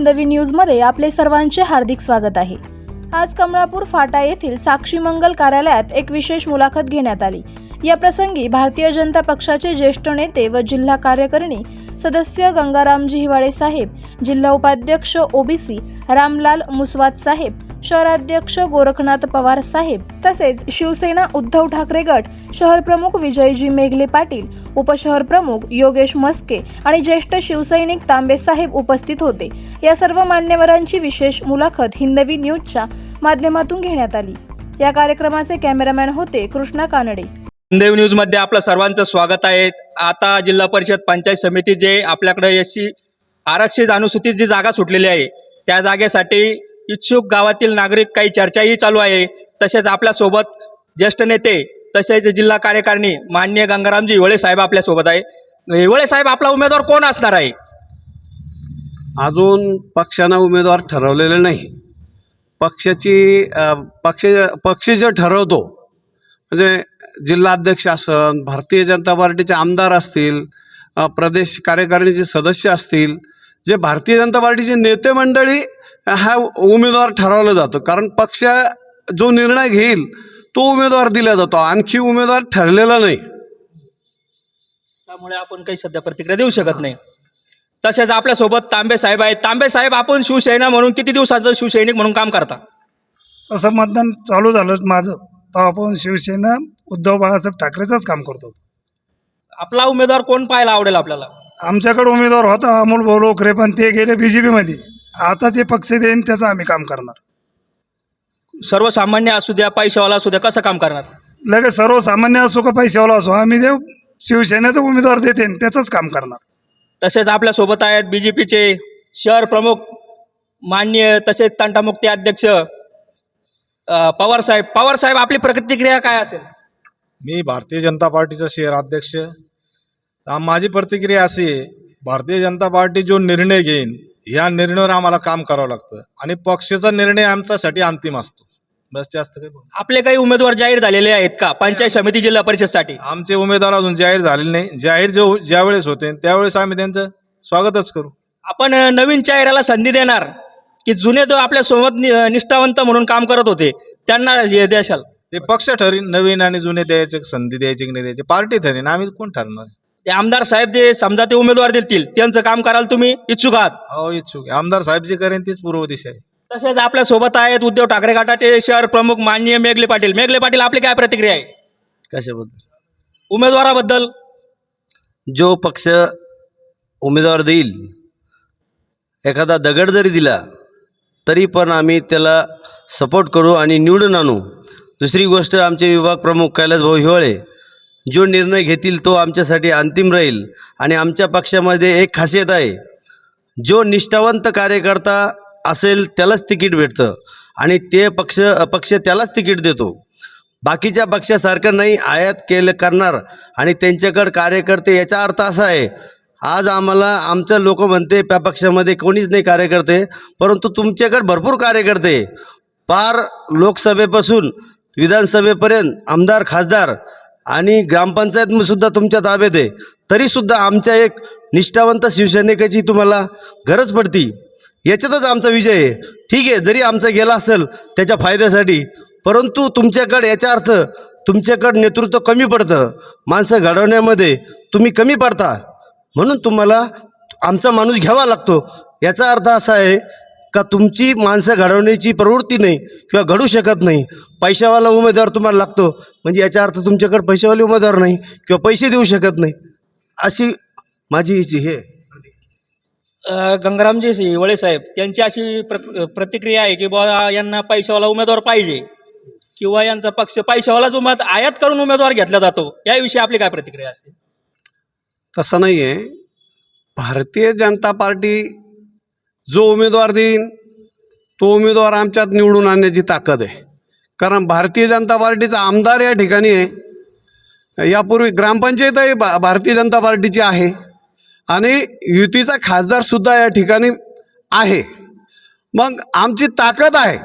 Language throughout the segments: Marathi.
हिंदवी न्यूजमध्ये आपले सर्वांचे हार्दिक स्वागत आहे. आज कमळापूर फाटा येथील साक्षी मंगल कार्यालयात एक विशेष मुलाखत घेण्यात आली. या प्रसंगी भारतीय जनता पक्षाचे ज्येष्ठ नेते व जिल्हा कार्यकारिणी सदस्य गंगारामजी हिवाळे साहेब जिल्हा उपाध्यक्ष ओबीसी रामलाल मुसवाद साहेब शहराध्यक्ष गोरखनाथ पवार साहेब तसेच शिवसेना उद्धव ठाकरे गट शहर प्रमुख विजयजी मेघले पाटील उपशहर प्रमुख योगेश मस्के आणि ज्येष्ठ शिवसैनिक तांबे साहेब उपस्थित होते. या सर्व मान्यवरांची विशेष मुलाखत हिंदवी न्यूजच्या माध्यमातून घेण्यात आली. या कार्यक्रमाचे कॅमेरामॅन होते कृष्णा कानडे. देव न्यूजमध्ये आपलं सर्वांचं स्वागत आहे. आता जिल्हा परिषद पंचायत समिती जे आपल्याकडे एस आरक्षित अनुसूचित जी जागा सुटलेली आहे त्या जागेसाठी इच्छुक गावातील नागरिक काही चर्चाही चालू आहे. तसेच आपल्यासोबत ज्येष्ठ नेते तसेच जिल्हा कार्यकारिणी माननीय गंगारामजी हिवळे साहेब आपल्यासोबत आहे. हिवळे साहेब आपला उमेदवार कोण असणार आहे? अजून पक्षानं उमेदवार ठरवलेले नाही. पक्षाची पक्ष पक्ष जे ठरवतो म्हणजे जिल्हाध्यक्ष असन भारतीय जनता पार्टीचे आमदार असतील प्रदेश कार्यकारिणीचे सदस्य असतील जे भारतीय जनता पार्टीचे नेते मंडळी हा उमेदवार ठरवला जातो. कारण पक्ष जो निर्णय घेईल तो उमेदवार दिला जातो. आणखी उमेदवार ठरलेला नाही. त्यामुळे आपण काही सध्या प्रतिक्रिया देऊ शकत नाही. तसेच आपल्यासोबत तांबे साहेब आहेत. तांबे साहेब आपण शिवसेना म्हणून किती दिवसाचं शिवसैनिक म्हणून काम करता? तसं मतदान चालू झालं माझं. तेव्हा आपण शिवसेना उद्धव बाळासाहेब ठाकरेचंच काम करतो आपला उमेदवार कोण पाहायला आवडेल आपल्याला? आमच्याकडे उमेदवार होता अमोल भाऊ लोकरे पण ते गेले बी जे पीमध्ये आता ते पक्ष देईन त्याचं आम्ही काम करणार. सर्वसामान्य असू द्या पैशावाला असू द्या कसं काम करणार? लगेच सर्वसामान्य असो का पैशावाला असो आम्ही देव शिवसेनेचा उमेदवार देते त्याचंच काम करणार. तसेच आपल्यासोबत आहेत बी जे पीचे शहर प्रमुख मान्य तसेच तंटामुक्ती अध्यक्ष अ, पवार साहेब. पवार साहेब आपली प्रतिक्रिया काय असेल? मी भारतीय जनता पार्टीचा शहर अध्यक्ष माझी प्रतिक्रिया अशी आहे भारतीय जनता पार्टी जो निर्णय घेईन या निर्णयावर आम्हाला काम करावं लागतं. आणि पक्षाचा निर्णय आमच्यासाठी अंतिम असतो. बस जास्त काही. आपले काही उमेदवार जाहीर झालेले आहेत का? पंचायत समिती जिल्हा परिषदसाठी? आमचे उमेदवार अजून जाहीर झालेले नाही. जाहीर जो ज्यावेळेस होते त्यावेळेस आम्ही त्यांचं स्वागतच करू. आपण नवीन चेहऱ्याला संधी देणार की जुने जो आपल्यासोबत निष्ठावंत म्हणून काम करत होते त्यांना द्याशाल ते पक्ष ठरीन नवीन आणि जुने द्यायचे संधी द्यायची की नाही द्यायची? पार्टी ठरीन आम्ही कोण ठरणार? ते आमदार साहेब जे समजा ते उमेदवार देतील त्यांचं काम कराल तुम्ही इच्छुक आहात? हो इच्छुक. आहे. आमदार साहेब जे करेन तीच पूर्व दिशा आहे. तसेच आपल्यासोबत आहेत उद्धव ठाकरे गटाचे शहर प्रमुख माननीय मेघले पाटील. मेघले पाटील आपली काय प्रतिक्रिया आहे? कशाबद्दल? उमेदवाराबद्दल? जो पक्ष उमेदवार देईल एखादा दगड जरी दिला तरी पण आम्ही त्याला सपोर्ट करू आणि निवडून आणू. दुसरी गोष्ट आमचे विभाग प्रमुख कैलास भाऊ हिवाळे जो निर्णय घेतील तो आमच्यासाठी अंतिम राहील आणि आमच्या पक्षामध्ये एक खासियत आहे. जो निष्ठावंत कार्यकर्ता असेल त्यालाच तिकीट भेटतं आणि ते पक्ष पक्ष त्यालाच तिकीट देतो. बाकीच्या पक्षासारखं नाही आयात केलं करणार आणि त्यांच्याकडं कार्यकर्ते याचा अर्थ असा आहे आज आम्हाला आमचं लोक म्हणते त्या पक्षामध्ये कोणीच नाही कार्यकर्ते परंतु तुमच्याकडे भरपूर कार्यकर्ते. पार लोकसभेपासून विधानसभेपर्यंत आमदार खासदार आणि ग्रामपंचायत सुद्धा तुमच्या ताब्यात आहे. तरीसुद्धा आमच्या एक निष्ठावंत शिवसैनिकाची तुम्हाला गरज पडती. याच्यातच आमचा विजय आहे. ठीक आहे जरी आमचा गेला असेल त्याच्या फायद्यासाठी परंतु तुमच्याकडे याचा अर्थ तुमच्याकडं नेतृत्व कमी पडतं. माणसं घडवण्यामध्ये तुम्ही कमी पडता. म्हणून तुम्हाला आमचा माणूस घ्यावा लागतो. याचा अर्थ असा आहे का तुमची माणसं घडवण्याची प्रवृत्ती नाही किंवा घडू शकत नाही. पैशावाला उमेदवार तुम्हाला लागतो. म्हणजे याचा अर्थ तुमच्याकडे पैशावाले उमेदवार नाही किंवा पैसे देऊ शकत नाही. अशी माझी हिची हे. गंगारामजी हिवळे साहेब त्यांची अशी प्र प्रतिक्रिया आहे की बुवा यांना पैशावाला उमेदवार पाहिजे किंवा यांचा पक्ष पैशावालाच उमेद आयात करून उमेदवार घेतला जातो. याविषयी आपली काय प्रतिक्रिया असेल? तसं नाही आहे भारतीय जनता पार्टी जो उमेदवार देईन तो उमेदवार आमच्यात निवडून आणण्याची ताकद आहे. कारण भारतीय जनता पार्टीचा आमदार या ठिकाणी आहे. यापूर्वी ग्रामपंचायतही भा भारतीय जनता पार्टीची आहे. आणि युतीचा खासदारसुद्धा या ठिकाणी आहे. मग आमची ताकद आहे.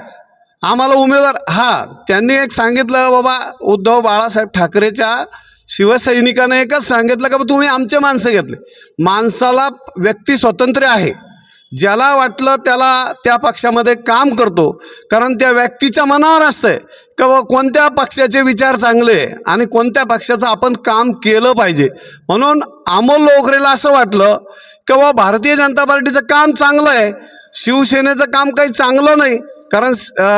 आम्हाला उमेदवार हा त्यांनी एक सांगितलं बाबा उद्धव बाळासाहेब ठाकरेच्या शिवसैनिकाने एकच सांगितलं का बा तुम्ही आमचे माणसं घेतले. माणसाला व्यक्ती स्वतंत्र आहे. ज्याला वाटलं त्याला त्या पक्षामध्ये काम करतो. कारण त्या व्यक्तीच्या मनावर असतंय. का व कोणत्या पक्षाचे विचार चांगले आहे आणि कोणत्या पक्षाचं आपण काम केलं पाहिजे. म्हणून अमोल लोकरेला असं वाटलं की बुवा भारतीय जनता पार्टीचं काम चांगलं आहे. शिवसेनेचं काम काही चांगलं नाही. कारण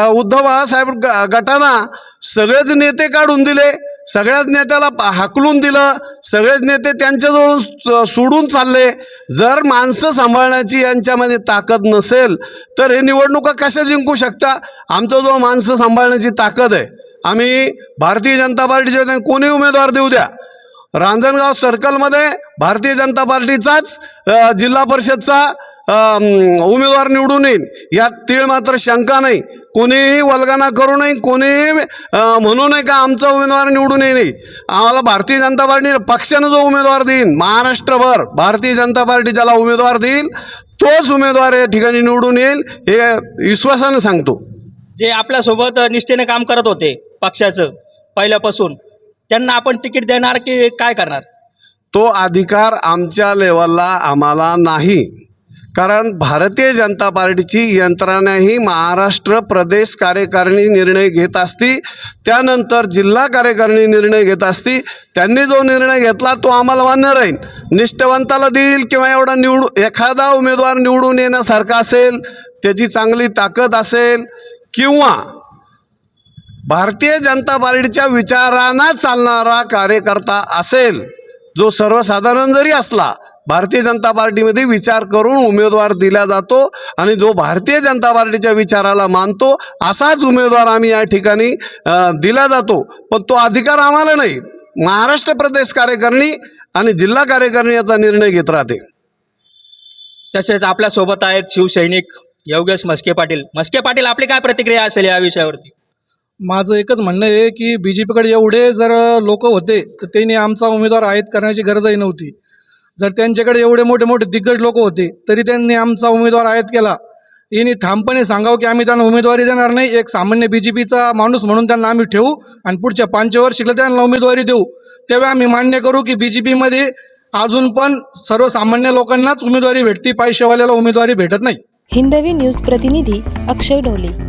उद्धव बाळासाहेब ग- सगळेच नेते काढून दिले. सगळ्याच नेत्याला पा- हाकलून दिलं. सगळेच नेते त्यांच्याजवळ सोडून चालले. जर माणसं सांभाळण्याची यांच्यामध्ये ताकद नसेल तर हे निवडणुका कशा जिंकू शकता? आमचा जो माणसं सांभाळण्याची ताकद आहे आम्ही भारतीय जनता पार्टीचे कोणी उमेदवार देऊ द्या? रांजणगाव सर्कलमध्ये भारतीय जनता पार्टीचाच जिल्हा परिषदचा उमेदवार निवडून येईल यात तीळ मात्र शंका नाही. कोणीही वल्गना करू नये कोणीही म्हणू नये का आमचा उमेदवार निवडून येईल आम्हाला भारतीय जनता पार्टी पक्षानं जो उमेदवार देईल महाराष्ट्रभर भारतीय जनता पार्टी ज्याला उमेदवार देईल तोच उमेदवार या ठिकाणी निवडून येईल हे विश्वासानं सांगतो. जे आपल्यासोबत निष्ठेने काम करत होते पक्षाचं पहिल्यापासून त्यांना आपण तिकीट देणार की काय करणार? तो अधिकार आमच्या लेवलला आम्हाला नाही. कारण भारतीय जनता पार्टीची यंत्रणाही महाराष्ट्र प्रदेश कार्यकारिणी निर्णय घेत असती त्यानंतर जिल्हा कार्यकारिणी निर्णय घेत असती त्यांनी जो निर्णय घेतला तो आम्हाला मान्य राहील. निष्ठवंताला देईल किंवा एवढा निवडू एखादा उमेदवार निवडून येण्यासारखा असेल त्याची चांगली ताकद असेल किंवा भारतीय जनता पार्टीच्या विचारांना चालणारा कार्यकर्ता असेल जो सर्वसाधारण जरी असला भारतीय जनता पार्टीमध्ये विचार करून उमेदवार दिला जातो आणि जो भारतीय जनता पार्टीच्या विचाराला मानतो असाच उमेदवार आम्ही या ठिकाणी दिला जातो. पण तो अधिकार आम्हाला नाही. महाराष्ट्र प्रदेश कार्यकारिणी आणि जिल्हा कार्यकारिणी याचा निर्णय घेत राहते. तसेच आपल्यासोबत आहेत शिवसैनिक योगेश मस्के पाटील. मस्के पाटील आपली काय प्रतिक्रिया असेल या विषयावरती? माझं एकच म्हणणं आहे की बी जे पीकडे एवढे जर लोक होते तर त्यांनी आमचा उमेदवार आयात करण्याची गरजही नव्हती. जर त्यांच्याकडे एवढे मोठे मोठे दिग्गज लोक होते तरी त्यांनी आमचा उमेदवार आयात केला. यांनी ठामपणे सांगावं की आम्ही त्यांना उमेदवारी देणार नाही. एक सामान्य बी जे पीचा माणूस म्हणून त्यांना आम्ही ठेवू आणि पुढच्या पंचवर्षीला त्यांना उमेदवारी देऊ. तेव्हा आम्ही मान्य करू की बी जे पीमध्ये अजून पण सर्वसामान्य लोकांनाच उमेदवारी भेटते. पैशावाल्याला उमेदवारी भेटत नाही. हिंदवी न्यूज प्रतिनिधी अक्षय ढोले.